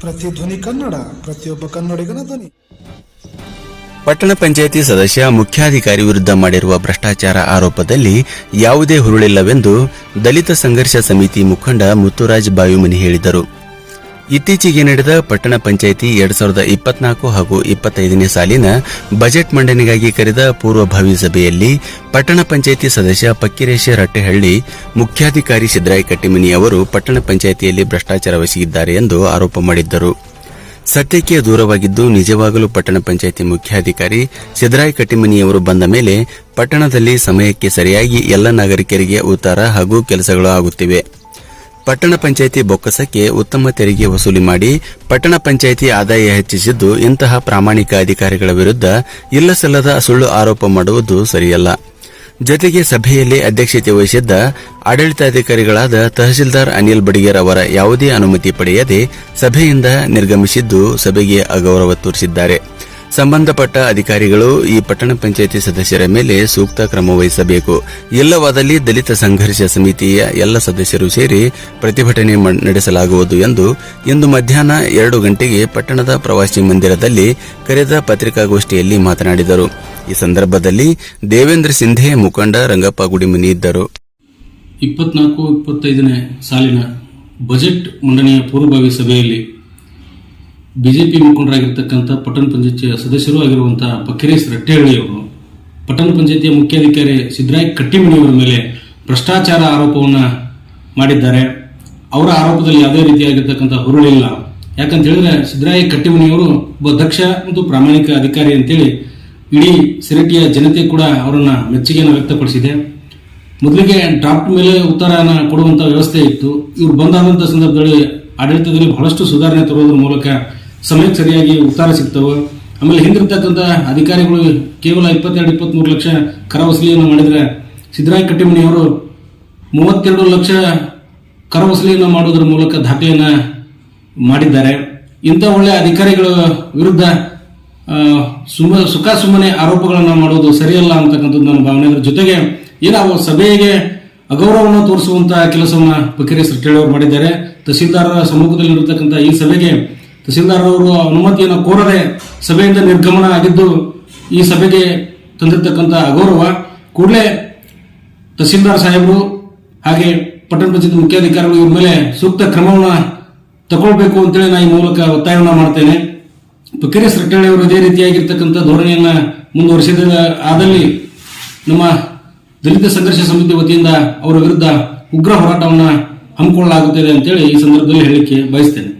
C ಧ್ವನಿ ಕನ್ನಡ, ಪ್ರತಿಯೊಬ್ಬ ಕನ್ನಡಿಗನ ಧ್ವನಿ. ಪಟ್ಟಣ ಪಂಚಾಯಿತಿ ಸದಸ್ಯ, ಮುಖ್ಯಾಧಿಕಾರಿ ವಿರುದ್ಧ ಮಾಡಿರುವ ಭ್ರಷ್ಟಾಚಾರ ಆರೋಪದಲ್ಲಿ ಯಾವುದೇ ಹುರುಳಿಲ್ಲವೆಂದು ದಲಿತ ಸಂಘರ್ಷ ಸಮಿತಿ ಮುಖಂಡ ಮುತ್ತುರಾಜ್ ಬಾಯುಮನಿ ಹೇಳಿದರು. ಇತ್ತೀಚೆಗೆ ನಡೆದ ಪಟ್ಟಣ ಪಂಚಾಯಿತಿ ಎರಡ್ ಸಾವಿರದ ಇಪ್ಪತ್ನಾಲ್ಕು ಹಾಗೂ ಇಪ್ಪತ್ತೈದನೇ ಸಾಲಿನ ಬಜೆಟ್ ಮಂಡನೆಗಾಗಿ ಕರೆದ ಪೂರ್ವಭಾವಿ ಸಭೆಯಲ್ಲಿ ಪಟ್ಟಣ ಪಂಚಾಯಿತಿ ಸದಸ್ಯ ಪಕ್ಕಿರೇಶ ರಟ್ಟೆಹಳ್ಳಿ, ಮುಖ್ಯಾಧಿಕಾರಿ ಸಿದ್ದರಾಯ ಕಟ್ಟಿಮನಿ ಅವರು ಪಟ್ಟಣ ಪಂಚಾಯಿತಿಯಲ್ಲಿ ಭ್ರಷ್ಟಾಚಾರ ವಹಿಸಿದ್ದಾರೆ ಎಂದು ಆರೋಪ ಮಾಡಿದ್ದರು. ಸತ್ಯಕ್ಕೆ ದೂರವಾಗಿದ್ದು ನಿಜವಾಗಲೂ ಪಟ್ಟಣ ಪಂಚಾಯಿತಿ ಮುಖ್ಯಾಧಿಕಾರಿ ಸಿದ್ದರಾಯ ಕಟ್ಟಿಮನಿಯವರು ಬಂದ ಮೇಲೆ ಪಟ್ಟಣದಲ್ಲಿ ಸಮಯಕ್ಕೆ ಸರಿಯಾಗಿ ಎಲ್ಲ ನಾಗರಿಕರಿಗೆ ಉತ್ತರ ಹಾಗೂ ಕೆಲಸಗಳು ಆಗುತ್ತಿವೆ. ಪಟ್ಟಣ ಪಂಚಾಯಿತಿ ಬೊಕ್ಕಸಕ್ಕೆ ಉತ್ತಮ ತೆರಿಗೆ ವಸೂಲಿ ಮಾಡಿ ಪಟ್ಟಣ ಪಂಚಾಯಿತಿ ಆದಾಯ ಹೆಚ್ಚಿಸಿದ್ದು ಇಂತಹ ಪ್ರಾಮಾಣಿಕ ಅಧಿಕಾರಿಗಳ ವಿರುದ್ಧ ಇಲ್ಲಸಲ್ಲದ ಸುಳ್ಳು ಆರೋಪ ಮಾಡುವುದು ಸರಿಯಲ್ಲ. ಜೊತೆಗೆ ಸಭೆಯಲ್ಲಿ ಅಧ್ಯಕ್ಷತೆ ವಹಿಸಿದ್ದ ಆಡಳಿತಾಧಿಕಾರಿಗಳಾದ ತಹಸೀಲ್ದಾರ್ ಅನಿಲ್ ಬಡಿಗೇರ್ ಅವರ ಯಾವುದೇ ಅನುಮತಿ ಪಡೆಯದೆ ಸಭೆಯಿಂದ ನಿರ್ಗಮಿಸಿದ್ದು ಸಭೆಗೆ ಅಗೌರವ ತೋರಿಸಿದ್ದಾರೆ. ಸಂಬಂಧಪಟ್ಟ ಅಧಿಕಾರಿಗಳು ಈ ಪಟ್ಟಣ ಪಂಚಾಯಿತಿ ಸದಸ್ಯರ ಮೇಲೆ ಸೂಕ್ತ ಕ್ರಮ ವಹಿಸಬೇಕು. ಇಲ್ಲವಾದಲ್ಲಿ ದಲಿತ ಸಂಘರ್ಷ ಸಮಿತಿಯ ಎಲ್ಲ ಸದಸ್ಯರು ಸೇರಿ ಪ್ರತಿಭಟನೆ ನಡೆಸಲಾಗುವುದು ಎಂದು ಇಂದು ಮಧ್ಯಾಹ್ನ ಎರಡು ಗಂಟೆಗೆ ಪಟ್ಟಣದ ಪ್ರವಾಸಿ ಮಂದಿರದಲ್ಲಿ ಕರೆದ ಪತ್ರಿಕಾಗೋಷ್ಠಿಯಲ್ಲಿ ಮಾತನಾಡಿದರು. ಈ ಸಂದರ್ಭದಲ್ಲಿ ದೇವೇಂದ್ರ ಸಿಂಧೆ ಮುಖಂಡ ರಂಗಪ್ಪ ಗುಡಿಮನಿ ಇದ್ದರು. ಇಪ್ಪತ್ನಾಲ್ಕು, ಇಪ್ಪತ್ತೈದನೇ ಸಾಲಿನ ಬಜೆಟ್ ಮಂಡನೆಯ ಪೂರ್ವಭಾವಿ ಸಭೆಯಲ್ಲಿ ಬಿಜೆಪಿ ಮುಖಂಡರಾಗಿರ್ತಕ್ಕಂಥ ಪಟ್ಟಣ ಪಂಚಾಯತಿಯ ಸದಸ್ಯರು ಆಗಿರುವಂತಹ ಪಕ್ಕಿರೇಶ್ ರಟ್ಟೆಹಳ್ಳಿಯವರು ಪಟ್ಟಣ ಪಂಚಾಯತಿಯ ಮುಖ್ಯಾಧಿಕಾರಿ ಸಿದ್ದರಾಯ್ ಕಟ್ಟಿಮನಿಯವರ ಮೇಲೆ ಭ್ರಷ್ಟಾಚಾರ ಆರೋಪವನ್ನು ಮಾಡಿದ್ದಾರೆ. ಅವರ ಆರೋಪದಲ್ಲಿ ಯಾವುದೇ ರೀತಿಯಾಗಿರ್ತಕ್ಕಂಥ ಹುರುಳಿಲ್ಲ ಯಾಕಂತ ಹೇಳಿದ್ರೆ ಸಿದ್ದರಾಯ ಕಟ್ಟಿಮನಿಯವರು ಒಬ್ಬ ದಕ್ಷ ಮತ್ತು ಪ್ರಾಮಾಣಿಕ ಅಧಿಕಾರಿ ಅಂತೇಳಿ ಇಡೀ ಸಿರಟಿಯ ಜನತೆ ಕೂಡ ಅವರನ್ನ ಮೆಚ್ಚುಗೆಯನ್ನು ವ್ಯಕ್ತಪಡಿಸಿದೆ. ಮೊದಲಿಗೆ ಡ್ರಾಫ್ಟ್ ಮೇಲೆ ಉತ್ತರನ ಕೊಡುವಂಥ ವ್ಯವಸ್ಥೆ ಇತ್ತು. ಇವ್ರು ಬಂದಾದಂಥ ಸಂದರ್ಭದಲ್ಲಿ ಆಡಳಿತದಲ್ಲಿ ಬಹಳಷ್ಟು ಸುಧಾರಣೆ ತರುವುದರ ಮೂಲಕ ಸಮಯಕ್ಕೆ ಸರಿಯಾಗಿ ಉತ್ತರ ಸಿಗ್ತವೆ. ಆಮೇಲೆ ಹಿಂದಿರ್ತಕ್ಕಂಥ ಅಧಿಕಾರಿಗಳು ಕೇವಲ ಇಪ್ಪತ್ತೆರಡು ಇಪ್ಪತ್ತ್ಮೂರು ಲಕ್ಷ ಕರ ವಸೂಲಿಯನ್ನು ಮಾಡಿದ್ರೆ ಸಿದ್ದರಾಯ ಕಟ್ಟಿಮನಿಯವರು ಮೂವತ್ತೆರಡು ಲಕ್ಷ ಕರ ವಸೂಲಿಯನ್ನು ಮಾಡುವುದರ ಮೂಲಕ ದಾಖಲೆಯನ್ನು ಮಾಡಿದ್ದಾರೆ. ಇಂಥ ಒಳ್ಳೆಯ ಅಧಿಕಾರಿಗಳ ವಿರುದ್ಧ ಸುಮ ಸುಖ ಸುಮ್ಮನೆ ಆರೋಪಗಳನ್ನು ಮಾಡುವುದು ಸರಿಯಲ್ಲ ಅಂತಕ್ಕಂಥದ್ದು ನನ್ನ ಭಾವನೆ. ಅದರ ಜೊತೆಗೆ ಏನೋ ಸಭೆಗೆ ಅಗೌರವವನ್ನು ತೋರಿಸುವಂತಹ ಕೆಲಸವನ್ನು ಫಕೀರೇಶ್ ಸೃಷ್ಟಿ ಮಾಡಿದ್ದಾರೆ. ತಹಸೀಲ್ದಾರರ ಸಮ್ಮುಖದಲ್ಲಿರತಕ್ಕಂಥ ಈ ಸಭೆಗೆ ತಹಸೀಲ್ದಾರ್ ಅವರು ಅನುಮತಿಯನ್ನು ಕೋರದೆ ಸಭೆಯಿಂದ ನಿರ್ಗಮನ ಆಗಿದ್ದು, ಈ ಸಭೆಗೆ ತಂದಿರತಕ್ಕಂಥ ಅಗೌರವ ಕೂಡಲೇ ತಹಸೀಲ್ದಾರ್ ಸಾಹೇಬರು ಹಾಗೆ ಪಟ್ಟಣ ಪಂಚಾಯತ್ ಮುಖ್ಯಾಧಿಕಾರಿಗಳು ಇವ್ರ ಮೇಲೆ ಸೂಕ್ತ ಕ್ರಮವನ್ನು ತಗೊಳ್ಬೇಕು ಅಂತೇಳಿ ನಾನು ಈ ಮೂಲಕ ಒತ್ತಾಯವನ್ನು ಮಾಡ್ತೇನೆ. ಪಕ್ಕೇರಿ ಸರ್ಕಾರಿ ಅವರು ಇದೇ ರೀತಿಯಾಗಿರ್ತಕ್ಕಂಥ ಧೋರಣೆಯನ್ನು ಮುಂದುವರಿಸಿದ ಆದಲ್ಲಿ ನಮ್ಮ ದಲಿತ ಸಂಘರ್ಷ ಸಮಿತಿ ವತಿಯಿಂದ ಅವರ ವಿರುದ್ಧ ಉಗ್ರ ಹೋರಾಟವನ್ನು ಹಮ್ಮಿಕೊಳ್ಳಲಾಗುತ್ತದೆ ಅಂತೇಳಿ ಈ ಸಂದರ್ಭದಲ್ಲಿ ಹೇಳಲಿಕ್ಕೆ ಬಯಸ್ತೇನೆ.